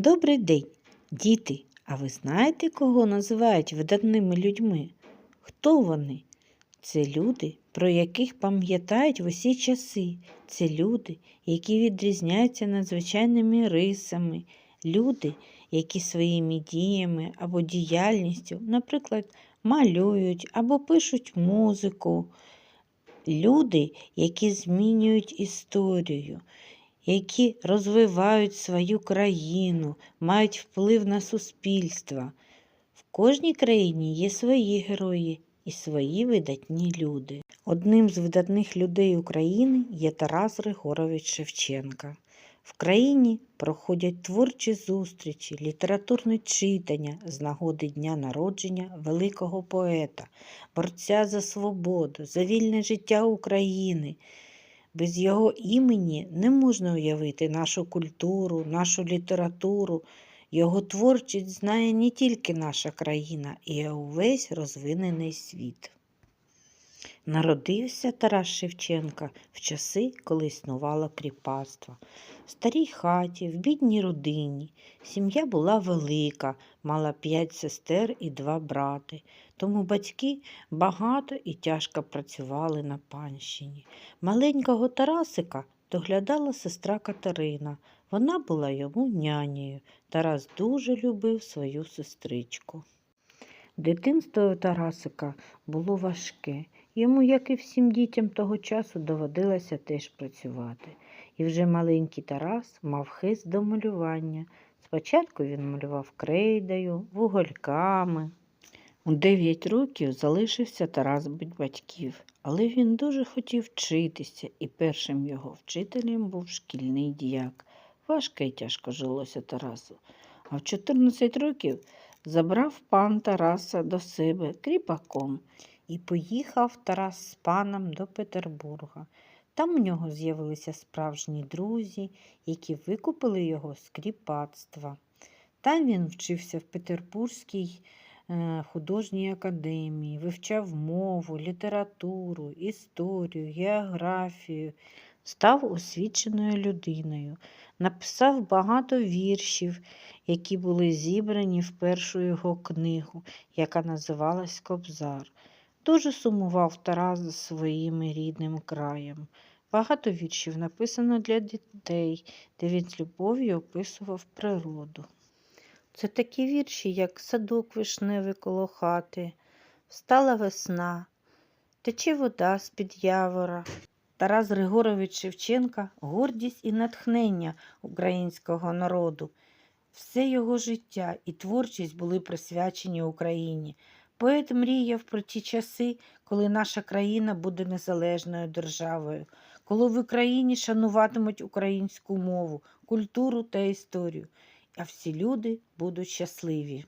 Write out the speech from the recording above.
Добрий день, діти. А ви знаєте, кого називають видатними людьми? Хто вони? Це люди, про яких пам'ятають в усі часи. Це люди, які відрізняються надзвичайними рисами, люди, які своїми діями або діяльністю, наприклад, малюють або пишуть музику. Люди, які змінюють історію, які розвивають свою країну, мають вплив на суспільство. В кожній країні є свої герої і свої видатні люди. Одним з видатних людей України є Тарас Григорович Шевченка. В країні проходять творчі зустрічі, літературне читання з нагоди дня народження великого поета, борця за свободу, за вільне життя України. Без його імені не можна уявити нашу культуру, нашу літературу. Його творчість знає не тільки наша країна, і увесь розвинений світ. Народився Тарас Шевченка в часи, коли існувало кріпацтво. В старій хаті, в бідній родині. Сім'я була велика, мала п'ять сестер і два брати. Тому батьки багато і тяжко працювали на панщині. Маленького Тарасика доглядала сестра Катерина. Вона була йому нянею. Тарас дуже любив свою сестричку. Дитинство Тарасика було важке. Йому, як і всім дітям того часу, доводилося теж працювати. І вже маленький Тарас мав хист до малювання. Спочатку він малював крейдою, вугольками. У дев'ять років залишився Тарас без батьків, але він дуже хотів вчитися, і першим його вчителем був шкільний діяк. Важко і тяжко жилося Тарасу. А в 14 років забрав пан Тараса до себе кріпаком і поїхав Тарас з паном до Петербурга. Там у нього з'явилися справжні друзі, які викупили його з кріпацтва. Там він вчився в Петербурзькій е, художній академії, вивчав мову, літературу, історію, географію, став освіченою людиною, написав багато віршів, які були зібрані в першу його книгу, яка називалась Кобзар. Дуже сумував Тарас за своїм рідним краєм. Багато віршів написано для дітей, де він з любов'ю описував природу. Це такі вірші, як садок вишневий коло хати, встала весна, тече вода з-під явора. Тарас Григорович Шевченка гордість і натхнення українського народу. Все його життя і творчість були присвячені Україні. Поет мріяв про ті часи, коли наша країна буде незалежною державою, коли в Україні шануватимуть українську мову, культуру та історію, а всі люди будуть щасливі.